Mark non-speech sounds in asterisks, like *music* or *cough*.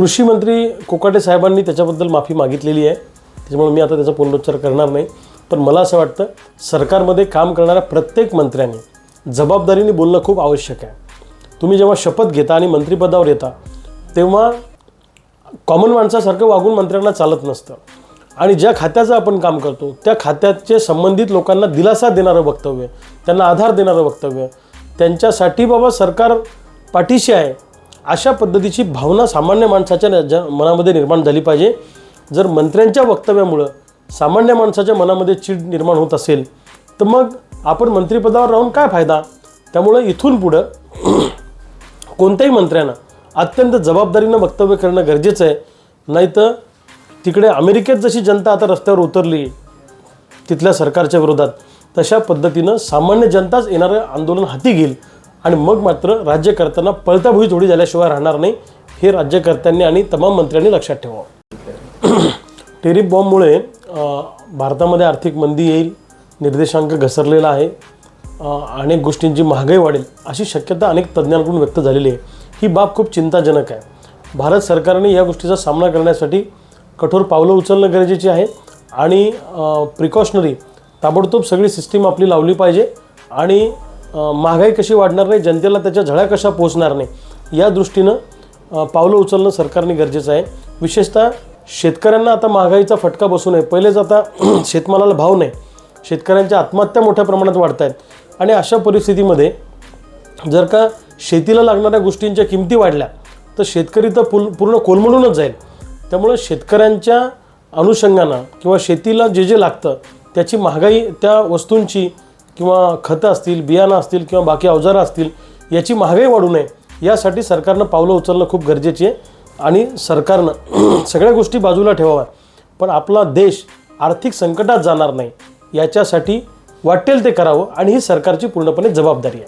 कृषी मंत्री कोकाटे साहेबांनी त्याच्याबद्दल माफी मागितलेली आहे. त्याच्यामुळे मी आता त्याचा पुनरुच्चार करणार नाही. पण मला असं वाटतं सरकारमध्ये काम करणाऱ्या प्रत्येक मंत्र्यांनी जबाबदारीने बोलणं खूप आवश्यक आहे. तुम्ही जेव्हा शपथ घेता आणि मंत्रिपदावर येता तेव्हा कॉमन माणसासारखं वागून मंत्र्यांना चालत नसतं. आणि ज्या खात्याचं आपण काम करतो त्या खात्याचे संबंधित लोकांना दिलासा देणारं वक्तव्य त्यांना आधार देणारं वक्तव्य त्यांच्यासाठी बाबा सरकार पाठीशी आहे. अशा पद्धतीची भावना सामान्य माणसाच्या ज मनामध्ये निर्माण झाली पाहिजे. जर मंत्र्यांच्या वक्तव्यामुळं सामान्य माणसाच्या मनामध्ये चीड निर्माण होत असेल तर मग आपण मंत्रिपदावर राहून काय फायदा? त्यामुळं इथून पुढं *clears throat* कोणत्याही मंत्र्यांना अत्यंत जबाबदारीनं वक्तव्य करणं गरजेचं आहे. नाहीतर तिकडे अमेरिकेत जशी जनता आता रस्त्यावर उतरली तिथल्या सरकारच्या विरोधात तशा पद्धतीनं सामान्य जनताच येणारं आंदोलन हाती घेईल. आणि मग मात्र राज्य करताना पळताभुई थोडी झाल्याशिवाय राहणार नाही हे राज्यकर्त्यांनी आणि तमाम मंत्र्यांनी लक्षात ठेवावं. *clears throat* टेरिप बॉम्बमुळे भारतामध्ये आर्थिक मंदी येईल निर्देशांक घसरलेला आहे अनेक गोष्टींची महागाई वाढेल अशी शक्यता अनेक तज्ज्ञांकडून व्यक्त झालेली आहे. ही बाब खूप चिंताजनक आहे. भारत सरकारने या गोष्टीचा सामना करण्यासाठी कठोर पावलं उचलणं गरजेचे आहे आणि प्रिकॉशनरी ताबडतोब सगळी सिस्टीम आपली लावली पाहिजे आणि महागाई कशी वाढणार नाही जनतेला त्याच्या झळा कशा पोचणार नाही या दृष्टीनं पावलं उचलणं सरकारने गरजेचं आहे. विशेषतः शेतकऱ्यांना आता महागाईचा फटका बसू नये. पहिलेच आता *clears throat* शेतमालाला भाव नाही. शेतकऱ्यांच्या आत्महत्या मोठ्या प्रमाणात वाढत आहेत आणि अशा परिस्थितीमध्ये जर का शेतीला लागणाऱ्या गोष्टींच्या किमती वाढल्या तर शेतकरी तर पुल पूर्ण कोलमडूनच जाईल. त्यामुळे शेतकऱ्यांच्या अनुषंगानं किंवा शेतीला जे जे लागतं त्याची महागाई त्या वस्तूंची किंवा खतं असतील बियाणं असतील किंवा बाकी अवजारं असतील याची महागाई वाढू नये. यासाठी सरकारनं पावलं उचलणं खूप गरजेची आहे आणि सरकारनं *clears throat* सगळ्या गोष्टी बाजूला ठेवाव्या. पण आपला देश आर्थिक संकटात जाणार नाही याच्यासाठी वाटेल ते करावं आणि ही सरकारची पूर्णपणे जबाबदारी आहे.